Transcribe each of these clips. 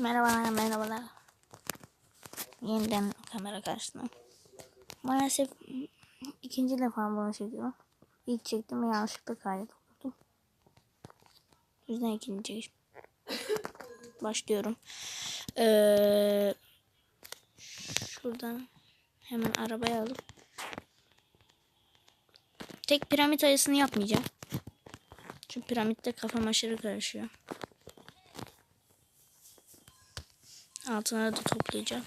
Merhabalar merhabalar. Yeniden kamera karşısında. Maalesef ikinci defa bunu çekiyorum. İlk çektim yanlışlıkla kaydet oldum. O yüzden ikinci çekiş. Başlıyorum. Ee, şuradan hemen arabaya alıp tek piramit ayısını yapmayacağım. Çünkü piramitte kafam aşırı karışıyor. Altına da toplayacağım.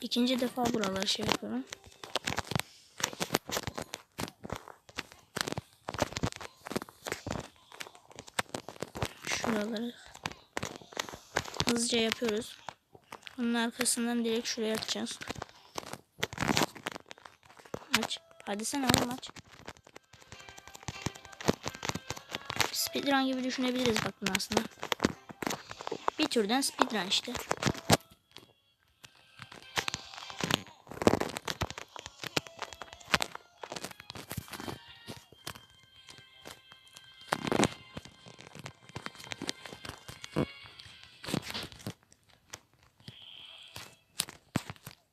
İkinci defa buraları şey yapıyorum. Şuraları hızlıca yapıyoruz. Bunun arkasından direkt şuraya atacağız. Aç. Hadi sen oğlum aç. Speedrun gibi düşünebiliriz bak bunu aslında. Bir türden speedrun işte.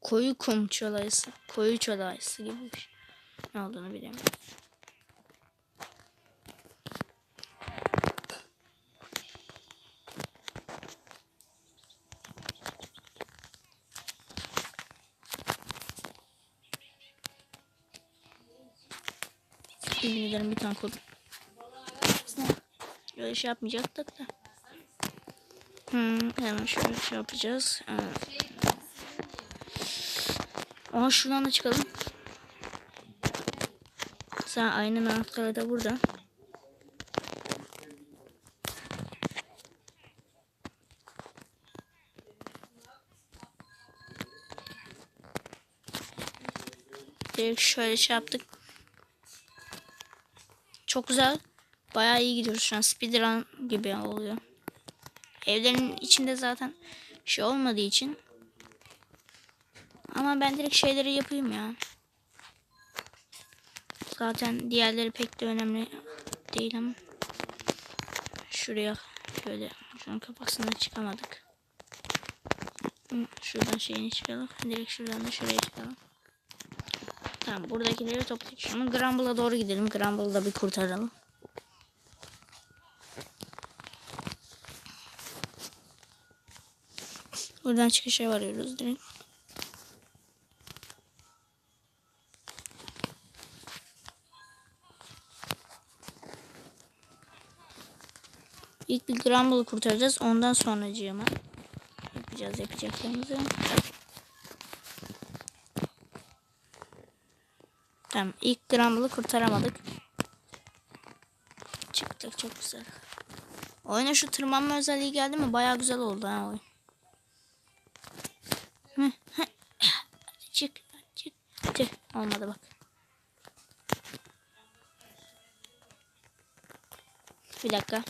Koyu kum çolayısı. Koyu çolayısı gibi bir şey. Ne olduğunu bilemiyorum. Yemin ederim bir tane kod. Aslında Öyle şey yapmayacaktık da. Hmm, hemen şöyle şey yapacağız. Evet. Şuradan da çıkalım. Sen aynen anahtarı da burada. Şöyle şey yaptık. Çok güzel. Bayağı iyi gidiyoruz şu an. Speedrun gibi oluyor. Evlerin içinde zaten şey olmadığı için. Ama ben direkt şeyleri yapayım ya. Zaten diğerleri pek de önemli değil ama. Şuraya şöyle şunun kafasına çıkamadık. Şuradan şeyini çıkalım. Direkt şuradan da şuraya çıkalım. Tamam buradakileri topladık. Şimdi Grumble'a doğru gidelim. Grumble'ı da bir kurtaralım. Buradan çıkışa varıyoruz direkt. İlk bir Grumble'ı kurtaracağız. Ondan sonra cığıma yapacağız yapacaklarımızı. Tamam. ilk Grumble'ı kurtaramadık. Çıktık çok güzel. Oyuna şu tırmanma özelliği geldi mi? Baya güzel oldu ha oyun. Çık, çık, çık. Olmadı bak. Bir dakika.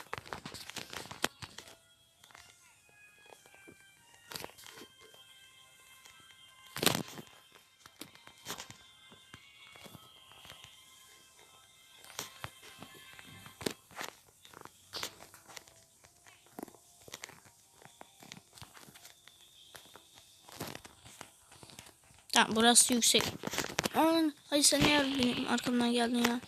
Tamam burası yüksek. Aman hayır sen benim arkamdan geldin ya?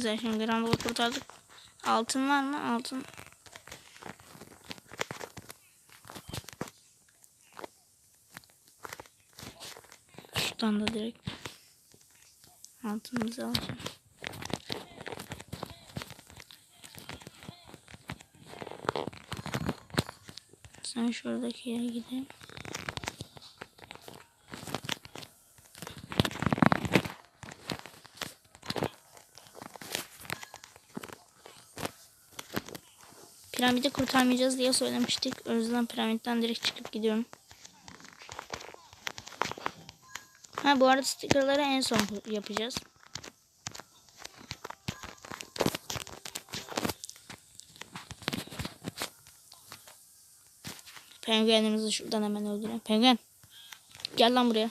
Güzel şimdi Granbolu kurtardık. Altın var mı? Altın. Şuradan da direkt altınımızı alacağım. Sen şuradaki yere gidelim. Piramidi kurtarmayacağız diye söylemiştik. O yüzden piramitten direkt çıkıp gidiyorum. Ha bu arada stickerları en son yapacağız. Penguenimizi şuradan hemen öldürelim. Penguen. Gel lan buraya.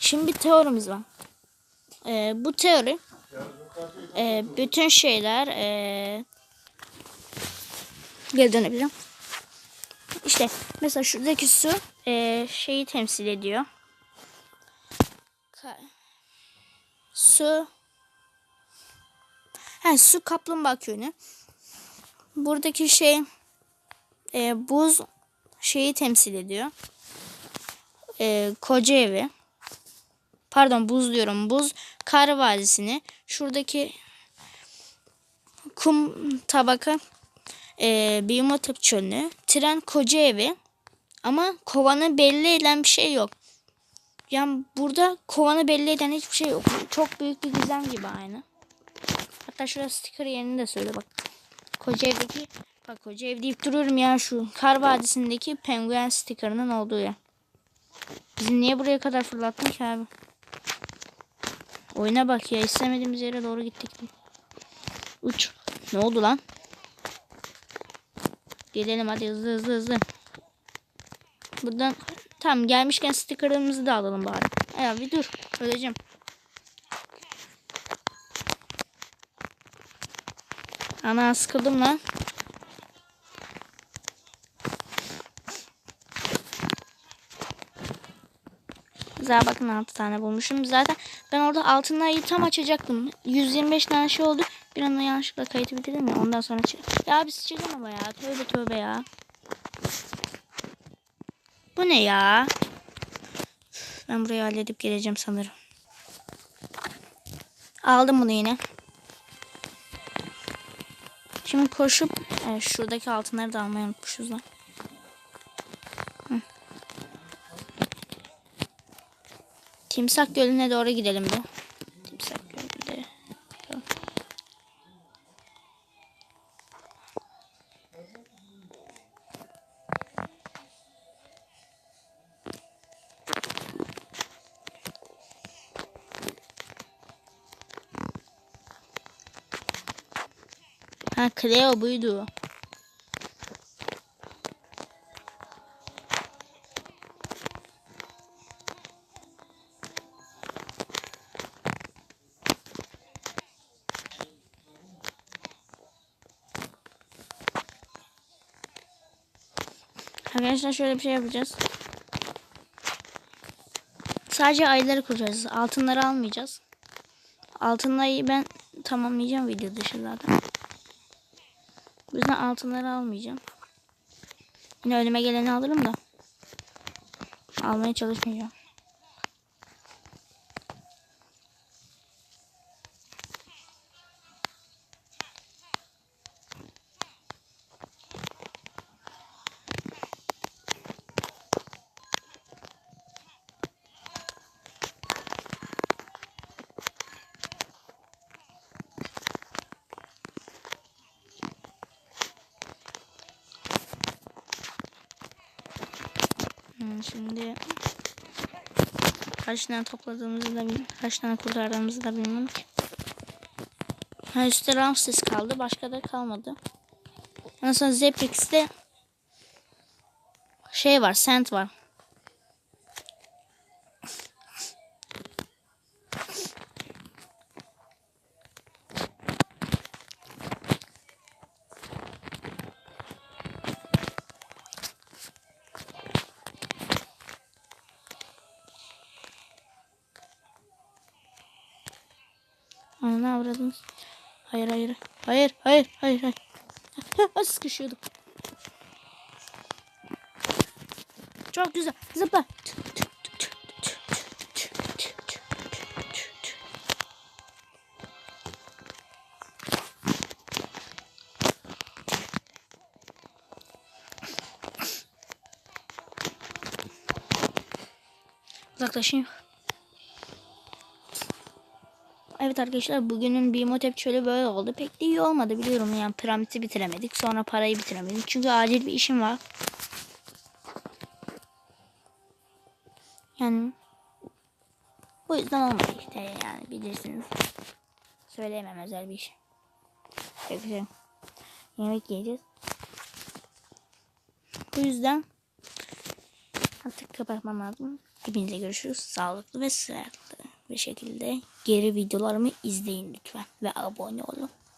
Şimdi bir teorimiz var. Ee, bu teori e, bütün şeyler e, geri dönebilirim. İşte mesela şuradaki su e, şeyi temsil ediyor. Su ha, su kaplumbağa köyünü. Buradaki şey e, buz şeyi temsil ediyor. E, koca evi. Pardon buz diyorum. Buz kar vadisini. Şuradaki kum tabaka e, Biyomotep çölünü. Tren koca evi. Ama kovanı belli eden bir şey yok. Yani burada kovanı belli eden hiçbir şey yok. Çok büyük bir gizem gibi aynı. Hatta şurada sticker yerini de söyle bak. Koca evdeki bak koca ev deyip duruyorum ya şu kar vadisindeki penguen stickerının olduğu yer. Bizi niye buraya kadar fırlattın ki abi? Oyuna bak ya istemediğimiz yere doğru gittik. Uç. Ne oldu lan? Gidelim hadi hızlı hızlı hızlı. Buradan tam gelmişken stickerlarımızı da alalım bari. Ya bir dur. Öleceğim. Ana sıkıldım lan. Güzel bakın 6 tane bulmuşum. Zaten ben orada altınları tam açacaktım. 125 tane şey oldu. Bir anda yanlışlıkla kayıtı bitirdim ya. Ondan sonra çık. Ya abi sıçacağım ama ya. Tövbe tövbe ya. Bu ne ya? Ben burayı halledip geleceğim sanırım. Aldım bunu yine. Şimdi koşup evet, şuradaki altınları da almayı unutmuşuz lan. Timsak Gölü'ne doğru gidelim bir. Timsak Gölü'nde. Ha Cleo buydu. Arkadaşlar şöyle bir şey yapacağız. Sadece ayları kuracağız. Altınları almayacağız. Altınları ben tamamlayacağım video dışı zaten. Bu yüzden altınları almayacağım. Yine önüme geleni alırım da. Almaya çalışmayacağım. Şimdi kaç tane topladığımızı da. Kaç tane kurtardığımızı da bilmiyorum ki. Ha üstte Ramses kaldı. Başka da kalmadı. Ondan sonra Zeprix'te şey var. Sent var. Avradın. Hayır hayır. Hayır hayır hayır hayır. Ha, sıkışıyorduk. Çok güzel. Zıpla. Uzaklaşayım. Evet arkadaşlar bugünün bir motep böyle oldu. Pek de iyi olmadı biliyorum yani piramidi bitiremedik. Sonra parayı bitiremedik. Çünkü acil bir işim var. Yani bu yüzden olmadı işte yani bilirsiniz. Söyleyemem özel bir şey. Peki. Yemek yiyeceğiz. Bu yüzden artık kapatmam lazım. Hepinize görüşürüz. Sağlıklı ve sıhhatli bir şekilde geri videolarımı izleyin lütfen. Ve abone olun.